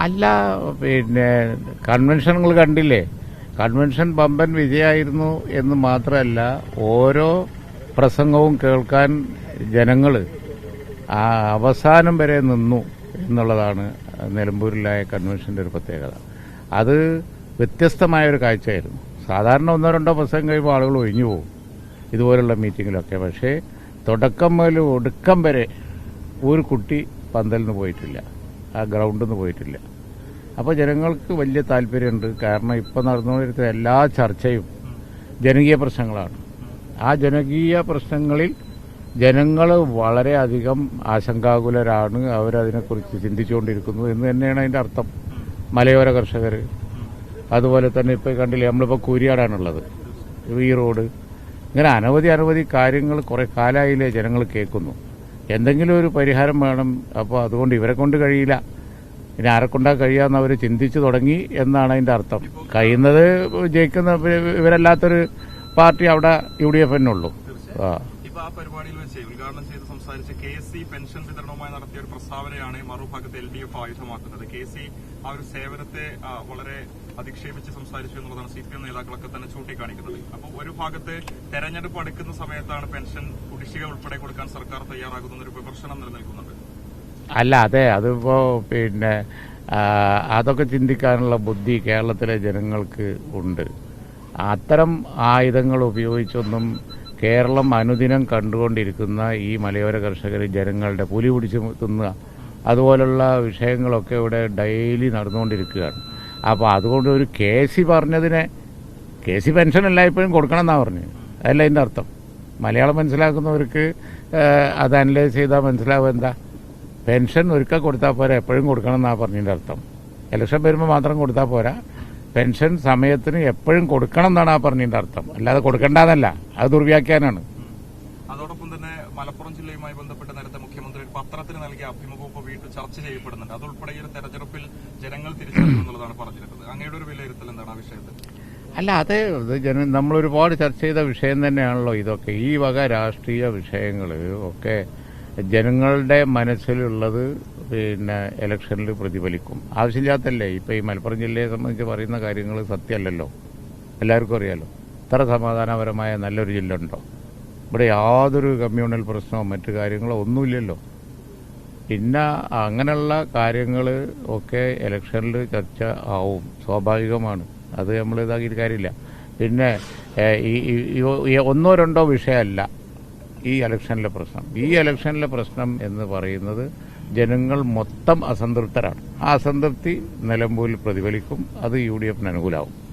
അല്ല പിന്നെ കൺവെൻഷനുകൾ കണ്ടില്ലേ? കൺവെൻഷൻ പമ്പൻ വിജയമായിരുന്നു എന്ന് മാത്രമല്ല ഓരോ പ്രസംഗവും കേൾക്കാൻ ജനങ്ങൾ അവസാനം വരെ നിന്നു എന്നുള്ളതാണ് നിലമ്പൂരിലായ കൺവെൻഷന്റെ ഒരു പ്രത്യേകത. അത് വ്യത്യസ്തമായ ഒരു കാഴ്ചയായിരുന്നു. സാധാരണ ഒന്നോ രണ്ടോ പ്രസംഗം കഴിയുമ്പോൾ ആളുകൾ ഒഴിഞ്ഞു പോകും ഇതുപോലുള്ള മീറ്റിങ്ങിലൊക്കെ. പക്ഷേ തുടക്കം മുതൽ ഒടുക്കം വരെ ഒരു കുട്ടി പന്തലിന് പോയിട്ടില്ല. ആ ഗ്രൗണ്ടിൽ നിന്ന് പോയിട്ടില്ല. അപ്പോൾ ജനങ്ങൾക്ക് വലിയ താല്പര്യമുണ്ട്. കാരണം ഇപ്പോൾ നടന്നുകൊണ്ടിരിക്കുന്ന എല്ലാ ചർച്ചയും ജനകീയ പ്രശ്നങ്ങളാണ്. ആ ജനകീയ പ്രശ്നങ്ങളിൽ ജനങ്ങൾ വളരെയധികം ആശങ്കാകുലരാണ്. അവരതിനെക്കുറിച്ച് ചിന്തിച്ചുകൊണ്ടിരിക്കുന്നു എന്ന് തന്നെയാണ് അതിന്റെ അർത്ഥം. മലയോര കർഷകർ അതുപോലെ തന്നെ ഇപ്പോൾ കണ്ടില്ലേ നമ്മളിപ്പോൾ കൂരിയാടാണുള്ളത്. ഈ റോഡ്. ഇങ്ങനെ അനവധി അനവധി കാര്യങ്ങൾ കുറേ കാലമായില്ലേ ജനങ്ങൾ കേൾക്കുന്നു. എന്തെങ്കിലും ഒരു പരിഹാരം വേണം. അപ്പോൾ അതുകൊണ്ട് ഇവരെ കൊണ്ട് കഴിയില്ല. ഇനി ആരെ കൊണ്ടാ കഴിയാന്ന് അവർ ചിന്തിച്ചു തുടങ്ങി എന്നാണ് അതിന്റെ അർത്ഥം. കഴിയുന്നത് ജയിക്കുന്ന ഇവരല്ലാത്തൊരു പാർട്ടി അവിടെ യു ഡി എഫ് തന്നെ ആ. ഇപ്പൊ ആ പരിപാടിയിൽ വെച്ച് ഉദ്ഘാടനം ചെയ്ത് സംസാരിച്ച കെ സി പെൻഷൻ വിതരണവുമായി നടത്തിയ ഒരു പ്രസ്താവനയാണ് മറുഭാഗത്ത് എൽ ഡി എഫ് ആയുധമാക്കുന്നത്. കെ സി ആ ഒരു സേവനത്തെ വളരെ അധിക്ഷേപിച്ച് സംസാരിച്ചു എന്നുള്ളതാണ് സി പി എം നേതാക്കളൊക്കെ തന്നെ ചൂണ്ടിക്കാണിക്കുന്നത്. അപ്പോൾ ഒരു ഭാഗത്ത് തെരഞ്ഞെടുപ്പ് അടുക്കുന്ന സമയത്താണ് പെൻഷൻ കുടിശ്ശിക ഉൾപ്പെടെ കൊടുക്കാൻ സർക്കാർ തയ്യാറാകുന്ന ഒരു വിമർശനം നിലനിൽക്കുന്നുണ്ട് അല്ല അതെ അതിപ്പോ പിന്നെ അതൊക്കെ ചിന്തിക്കാനുള്ള ബുദ്ധി കേരളത്തിലെ ജനങ്ങൾക്ക് ഉണ്ട്. അത്തരം ആയുധങ്ങൾ ഉപയോഗിച്ചൊന്നും കേരളം അനുദിനം കണ്ടുകൊണ്ടിരിക്കുന്ന ഈ മലയോര കർഷകർ ജനങ്ങളുടെ പുലി പിടിച്ച് തിന്നുക അതുപോലുള്ള വിഷയങ്ങളൊക്കെ ഇവിടെ ഡെയിലി നടന്നുകൊണ്ടിരിക്കുകയാണ്. അപ്പോൾ അതുകൊണ്ട് ഒരു കെ സി പറഞ്ഞതിനെ കെ സി പെൻഷൻ എല്ലായ്പ്പോഴും കൊടുക്കണം എന്നാണ് പറഞ്ഞത്. അതല്ല അതിന്റെ അർത്ഥം. മലയാളം മനസ്സിലാക്കുന്നവർക്ക് അത് അനലൈസ് ചെയ്താൽ മനസ്സിലാവും എന്താ? പെൻഷൻ ഒരിക്കൽ കൊടുത്താൽ പോരാ എപ്പോഴും കൊടുക്കണം എന്നാണ് പറഞ്ഞതിന്റെ അർത്ഥം. ഇലക്ഷൻ വരുമ്പോൾ മാത്രം കൊടുത്താൽ പോരാ. പെൻഷൻ സമയത്തിന് എപ്പോഴും കൊടുക്കണം എന്നാണ് ആ പറഞ്ഞതിന്റെ അർത്ഥം. അല്ലാതെ കൊടുക്കേണ്ടതല്ല അത് ദുർവ്യാഖ്യാനാണ്. അതോടൊപ്പം തന്നെ മലപ്പുറം ജില്ലയുമായി ബന്ധപ്പെട്ട് നേരത്തെ മുഖ്യമന്ത്രി പത്രത്തിന് നൽകിയ അഭിമുഖം ഇപ്പോൾ വീണ്ടും ചർച്ച ചെയ്യപ്പെടുന്നുണ്ട്. അതുൾപ്പെടെ ഈ തെരഞ്ഞെടുപ്പിൽ ജനങ്ങൾ തിരിച്ചറിയുമെന്നുള്ളതാണ് പറഞ്ഞിരുന്നത് അങ്ങയുടെ ഒരു വിലയിരുത്തൽ എന്താണ് ആ വിഷയത്തിൽ? അല്ല അതെ ജന നമ്മൾ ഒരുപാട് ചർച്ച ചെയ്ത വിഷയം തന്നെയാണല്ലോ ഇതൊക്കെ. ഈ വക രാഷ്ട്രീയ വിഷയങ്ങൾ ഒക്കെ ജനങ്ങളുടെ മനസ്സിലുള്ളത് പിന്നെ ഇലക്ഷനിൽ പ്രതിഫലിക്കും. ആവശ്യമില്ലാത്തല്ലേ? ഇപ്പൊ ഈ മലപ്പുറം ജില്ലയെ സംബന്ധിച്ച് പറയുന്ന കാര്യങ്ങൾ സത്യമല്ലല്ലോ. എല്ലാവർക്കും അറിയാലോ. ഇത്ര സമാധാനപരമായ നല്ലൊരു ജില്ല ഉണ്ടോ? ഇവിടെ യാതൊരു കമ്മ്യൂണൽ പ്രശ്നമോ മറ്റു കാര്യങ്ങളോ ഒന്നുമില്ലല്ലോ. പിന്നെ അങ്ങനെയുള്ള കാര്യങ്ങൾ ഒക്കെ ഇലക്ഷനിൽ ചർച്ച ആവും. സ്വാഭാവികമാണ്. അത് നമ്മൾ ഇതാക്കിയിട്ട് കാര്യമില്ല. പിന്നെ ഒന്നോ രണ്ടോ വിഷയമല്ല. ഈ ഇലക്ഷനിലെ പ്രശ്നം. ഈ ഇലക്ഷനിലെ പ്രശ്നം എന്ന് പറയുന്നത് ജനങ്ങൾ മൊത്തം അസംതൃപ്തരാണ്. ആ അസംതൃപ്തി നിലമ്പൂരിൽ പ്രതിഫലിക്കും അത് യു ഡി എഫിന് അനുകൂലമാവും